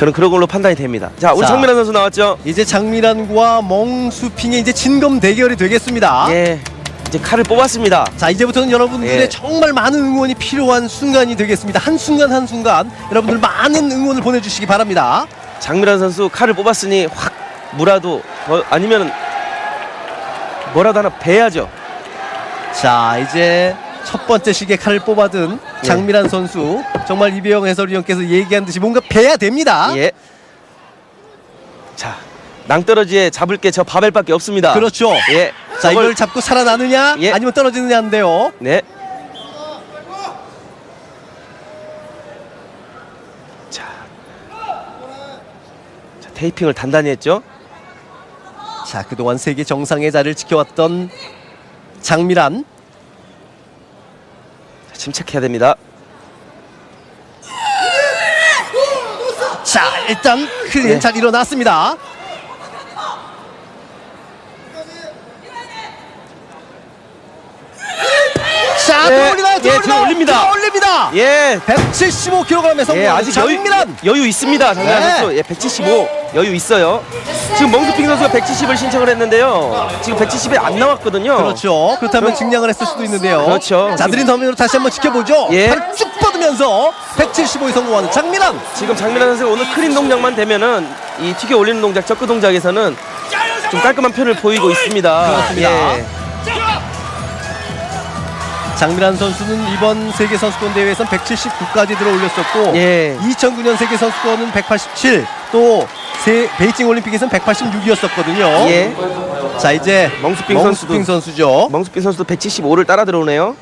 저는 그런 걸로 판단이 됩니다. 자, 우리 자. 장민환 선수 나왔죠? 이제 장미란과 멍수핑의 이제 진검 대결이 되겠습니다. 예. 이제 칼을 뽑았습니다. 자 이제부터는 여러분들의 예. 정말 많은 응원이 필요한 순간이 되겠습니다. 한 순간 한 순간 여러분들 많은 응원을 보내주시기 바랍니다. 장민환 선수 칼을 뽑았으니 확 무라도 뭐 아니면 뭐라도 하나 베야죠. 자 이제 첫 번째 시계 칼을 뽑아든 예. 장미란 선수 정말 이배영 해설위원께서 얘기한 듯이 뭔가 베야 됩니다. 예. 자, 낭떠러지에 잡을 게 저 바벨밖에 없습니다. 그렇죠. 예. 자 저걸- 이걸 잡고 살아나느냐 예. 아니면 떨어지느냐인데요. 네. 자. 자, 테이핑을 단단히 했죠. 자 그동안 세계 정상의 자리를 지켜왔던 장미란 자, 침착해야 됩니다. 자 일단 클린 예. 잘 일어났습니다. 자 예, 들어올리나요? 예, 들어 올립니다. 올립니다. 예. 175kg의 예, 성공. 아직 여유, 장미란. 여유 있습니다. 장미란 네. 선수. 예, 175 여유 있어요. 지금 멍수핑 선수가 170을 신청을 했는데요. 지금 170에 안 나왔거든요. 그렇죠. 그렇다면 증량을 했을 수도 있는데요. 그렇죠. 자 느린 더미로 다시 한번 지켜보죠. 예. 팔을 쭉 뻗으면서 175에 성공하는 장미란. 지금 장민환 선수가 오늘 크린 동작만 되면은 이 튀겨 올리는 동작, 적크 동작에서는 좀 깔끔한 편을 보이고 있습니다. 그렇습니다. 예. 장미란 선수는 이번 세계 선수권 대회에선 179까지 들어 올렸었고 예. 2009년 세계 선수권은 187, 또 세, 베이징 올림픽에서는 186이었었거든요. 예. 자 이제 멍수핑 멍수핑 선수도- 선수죠. 멍수핑 선수도 175를 따라 들어오네요.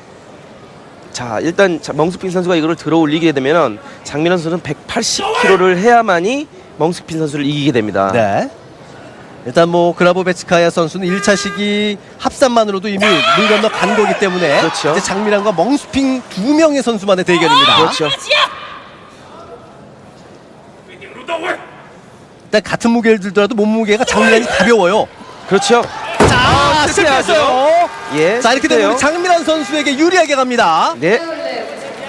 자, 일단 자, 멍수핑 선수가 이거를 들어 올리게 되면은 장민환 선수는 180kg를 해야만이 멍수핑 선수를 이기게 됩니다. 네. 일단 뭐 그라보베츠카야 선수는 1차 시기 합산만으로도 이미 물 건너 간 거기 때문에 그렇죠. 이제 장미란과 멍수핑 두 명의 선수만의 대결입니다. 그렇죠. 일단 같은 무게를 들더라도 몸무게가 장미란이 가벼워요. 그렇죠. 자, 실패하죠. 실패했어요. 예. 자, 이렇게 되면 장미란 선수에게 유리하게 갑니다. 네.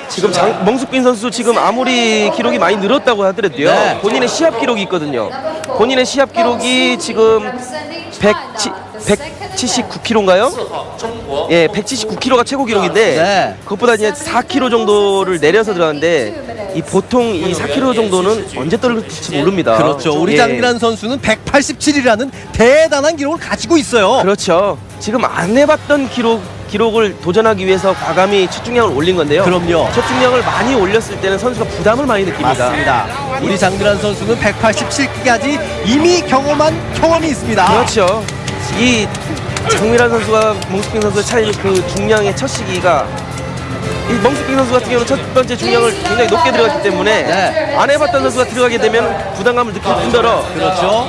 지금 장, 멍숙빈 선수 지금 아무리 기록이 많이 늘었다고 하더라도요. 네. 본인의 시합 기록이 있거든요. 본인의 시합 기록이 지금 179kg인가요? 예, 179kg가 최고 기록인데 네. 그것보다 이제 4kg 정도를 내려서 들어갔는데 이 보통 이 4kg 정도는 언제 떨어질지 모릅니다. 그렇죠. 우리 예. 장미란 선수는 187이라는 대단한 기록을 가지고 있어요. 그렇죠. 지금 안 해봤던 기록 기록을 도전하기 위해서 과감히 체중량을 올린 건데요. 그럼요. 체중량을 많이 올렸을 때는 선수가 부담을 많이 느낍니다. 맞습니다. 우리 장미란 선수는 187까지 이미 경험한 경험이 있습니다. 그렇죠. 이 장미란 선수와 멍스핑 선수의 차이 그 중량의 첫 시기가 이 멍스핑 선수 같은 경우는 첫 번째 중량을 굉장히 높게 들어갔기 때문에 네. 안 해봤던 선수가 들어가게 되면 부담감을 느낄 뿐더러 그렇죠.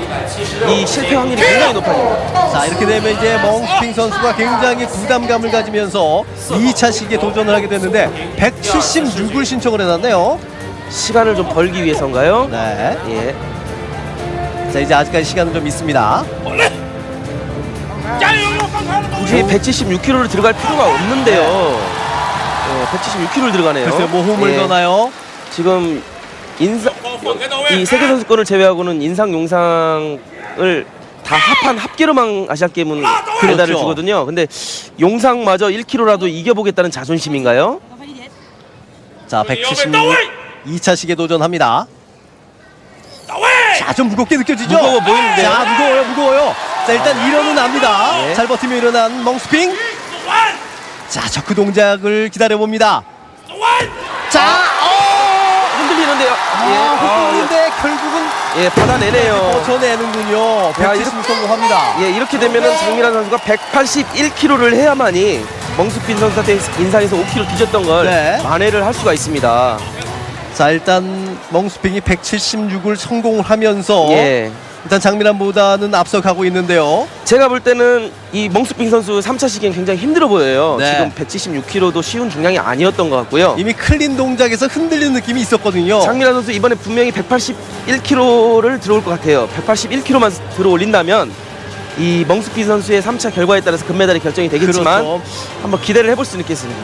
이 실패 확률이 굉장히 높아집니다. 자 이렇게 되면 이제 멍스핑 선수가 굉장히 부담감을 가지면서 2차 시기에 도전을 하게 됐는데 176을 신청을 해놨네요. 시간을 좀 벌기 위해서인가요? 네. 예. 자 이제 아직까지 시간은 좀 있습니다. 굳이 176kg를 들어갈 필요가 없는데요. 예, 176kg를 들어가네요. 글쎄 뭐 홈을 예, 거나요? 지금 인상 이 세계 선수권을 제외하고는 인상 용상을 다 합한 합계로만 아시안 게임은 메달을 그렇죠. 주거든요. 근데 용상마저 1kg라도 이겨보겠다는 자존심인가요? 자 176. 2차 시기에 도전합니다. 자 좀 무겁게 느껴지죠? 무거워 보이는데요? 자 무거워요 무거워요. 자 일단 일어는 납니다. 네. 잘 버티며 일어난 멍스핑. 자 저크 동작을 기다려봅니다. 자 어! 흔들리는데요. 아, 예, 아, 흔들리는데 결국은 예, 받아내네요. 버텨내는군요. 야, 170 성공합니다. 예, 이렇게 되면은 장미란 선수가 181kg를 해야만이 멍수빈 선수한테 인상에서 5kg 뒤졌던 걸 네. 만회를 할 수가 있습니다. 자 일단 멍스핑이 176을 성공을 하면서 예. 일단 장미란보다는 앞서가고 있는데요. 제가 볼 때는 이 멍수빈 선수 3차 시기엔 굉장히 힘들어 보여요. 네. 지금 176kg도 쉬운 중량이 아니었던 것 같고요. 이미 클린 동작에서 흔들리는 느낌이 있었거든요. 장미란 선수 이번에 분명히 181kg를 들어올 것 같아요. 181kg만 들어 올린다면 이 멍수빈 선수의 3차 결과에 따라서 금메달이 결정이 되겠지만 그렇죠. 한번 기대를 해볼 수는 있겠습니다.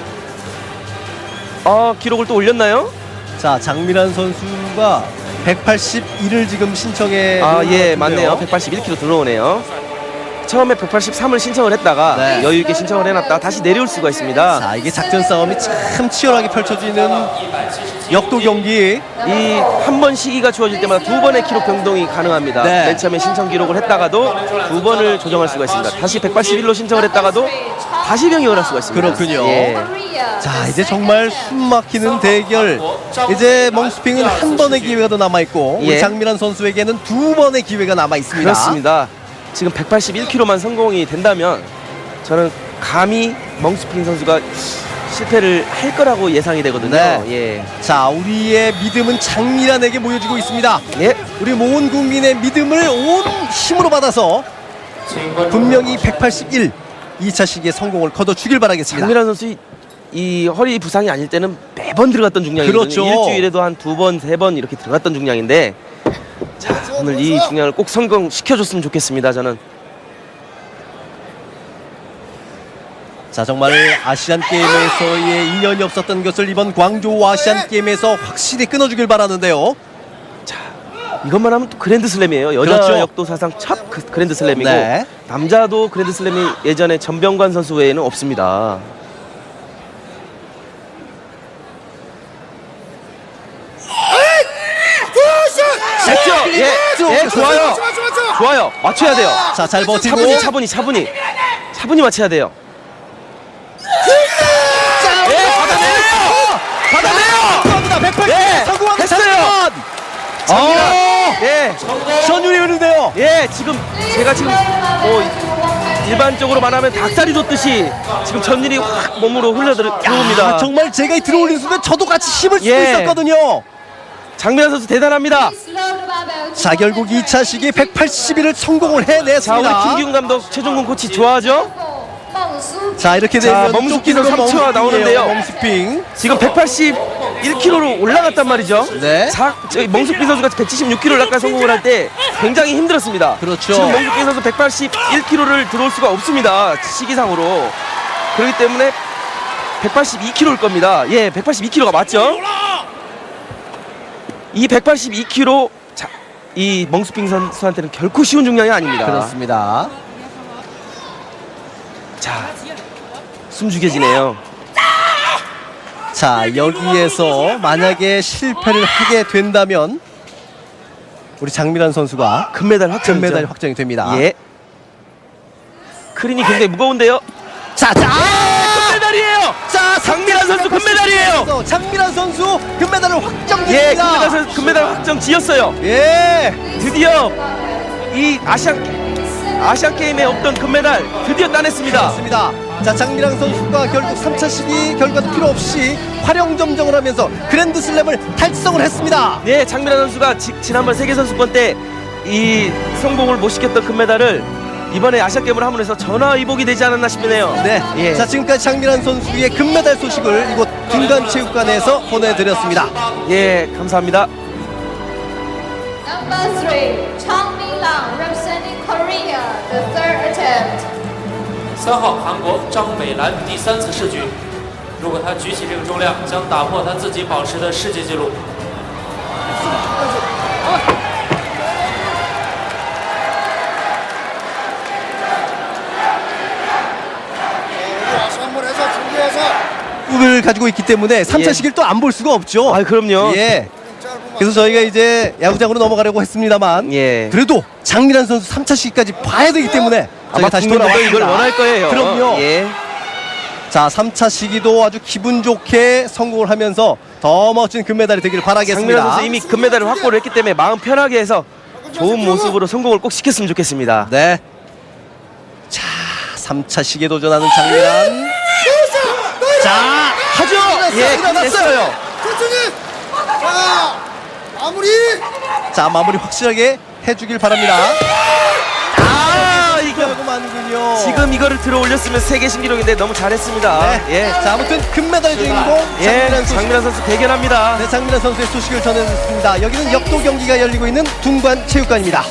아 기록을 또 올렸나요? 자 장미란 선수가 181을 지금 신청해. 아, 예. 맞네요. 181kg 들어오네요. 처음에 183을 신청을 했다가 네. 여유 있게 신청을 해놨다가 다시 내려올 수가 있습니다. 자, 이게 작전 싸움이 참 치열하게 펼쳐지는 역도 경기. 이 한 번 시기가 주어질 때마다 두 번의 기록 변동이 가능합니다. 네. 맨 처음에 신청 기록을 했다가도 두 번을 조정할 수가 있습니다. 다시 181로 신청을 했다가도 다시 변경을 할 수가 있습니다. 그렇군요. 예. 자, 이제 정말 숨 막히는 대결. 이제 멍스핑은 한 번의 기회가 더 남아 있고 우리 예. 장민환 선수에게는 두 번의 기회가 남아 있습니다. 그렇습니다. 지금 181kg만 성공이 된다면 저는 감히 멍스핀 선수가 실패를 할 거라고 예상이 되거든요. 네. 자, 우리의 믿음은 장미란에게 모여지고 있습니다. 예. 예. 우리 온 국민의 믿음을 온 힘으로 받아서 분명히 181 2차 시기에 성공을 거둬 주길 바라겠습니다. 장미란 선수 이, 이 허리 부상이 아닐 때는 매번 들어갔던 중량이거든요. 그렇죠. 일주일에도 한 두 번, 세 번 이렇게 들어갔던 중량인데 자, 오늘 이 중량을 꼭 성공시켜줬으면 좋겠습니다. 저는 자 정말 아시안 게임에서의 인연이 없었던 것을 이번 광저우 아시안 게임에서 확실히 끊어주길 바라는데요. 이것만 하면 또 그랜드 슬램이에요. 여자 그렇죠. 역도 사상 첫 그- 그랜드 슬램이고 네. 남자도 그랜드 슬램이 예전에 전병관 선수 외에는 없습니다. 됐죠? 예, 예, 좋아요. 좋아요. 맞춰야 돼요. 자 잘 버티고 차분히, 차분히, 차분히, 차분히 맞춰야 돼요. 자, 예, 받아내요. 받아내요. 성공합니다. 180 예, 성공합니다. 했어요. 장민환. 예, 전율이 흐르는데요. 예, 지금 제가 지금 뭐 일반적으로 말하면 닭다리 돋듯이 지금 전율이 확 몸으로 흘러 들어옵니다. 야, 정말 제가 이 들어올린 순간 저도 같이 힘을 쓰고 예. 있었거든요. 장민환 선수 대단합니다. 자 결국 2차 시기 181을 성공을 자, 우리 해냈습니다. 김기훈 감독, 최종근 코치 좋아하죠? 자 이렇게 자, 되면 건 삼초가 나오는데요. 멍스핑. 지금 181kg로 올라갔단 말이죠. 네. 자, 저희 멍숙빈 선수가 176kg를 아까 성공을 할 때 굉장히 힘들었습니다. 그렇죠. 지금 멍숙빈 선수 181kg를 들어올 수가 없습니다. 시기상으로. 그렇기 때문에 182kg일 겁니다. 예, 182kg가 맞죠? 이 182kg 자, 이 멍숙빈 선수한테는 결코 쉬운 중량이 아닙니다. 그렇습니다. 자, 숨죽여지네요. 자 여기에서 만약에 실패를 하게 된다면 우리 장미란 선수가 금메달 확정. 금메달이 확정이 됩니다. 예. 크린이 굉장히 무거운데요. 자, 자. 자, 장미란 선수 금메달이에요. 장미란 선수 금메달을 예, 확정됩니다. 금메달 선- 금메달 확정 지었어요. 예. 드디어 이 아시안 아시안 게임에 없던 금메달 드디어 따냈습니다. 그렇습니다. 자, 장미랑 선수가 결국 3차 시기 결과도 필요 없이 활용 점정을 하면서 그랜드 슬램을 달성을 했습니다. 네, 장미란 선수가 지, 지난번 세계 선수권 때 이 성공을 못 시켰던 금메달을 이번에 아시안 게임을 함으로해서 전화위복이 되지 않았나 싶네요. 네. 예. 자, 지금까지 장미란 선수의 금메달 소식을 이곳 둔간체육관에서 보내드렸습니다. 예, 감사합니다. Number three, Chang Ming-lang representing Korea, the third attempt. 三号韩国张美兰第三次试举，如果她举起这个重量，将打破她自己保持的世界纪录。 을 가지고 있기 때문에 3차 예. 시기를 또 안 볼 수가 없죠. 아, 그럼요. 예. 그래서 저희가 이제 야구장으로 넘어가려고 했습니다만 예. 그래도 장미란 선수 3차 시기까지 봐야 되기 때문에 아마 다시 돌아왔습니다. 이걸 원할 거예요. 그럼요. 예. 자, 3차 시기도 아주 기분 좋게 성공을 하면서 더 멋진 금메달이 되기를 바라겠습니다. 장민환 선수 이미 금메달을 확보를 했기 때문에 마음 편하게 해서 좋은 모습으로 성공을 꼭 시켰으면 좋겠습니다. 네. 자, 3차 시기에 도전하는 장미란. 자. 예, 일어났어요. 됐어요. 천천히 자 마무리 자, 마무리 확실하게 해주길 바랍니다. 아, 이거 하고 마는군요. 지금 이거를 들어 올렸으면 세계 신기록인데 너무 잘했습니다. 네. 예. 자, 아무튼 금메달 주인공 예, 장미란 선수. 장민환 선수 대견합니다. 네, 장민환 선수의 소식을 전해드렸습니다. 여기는 역도 경기가 열리고 있는 둔관 체육관입니다.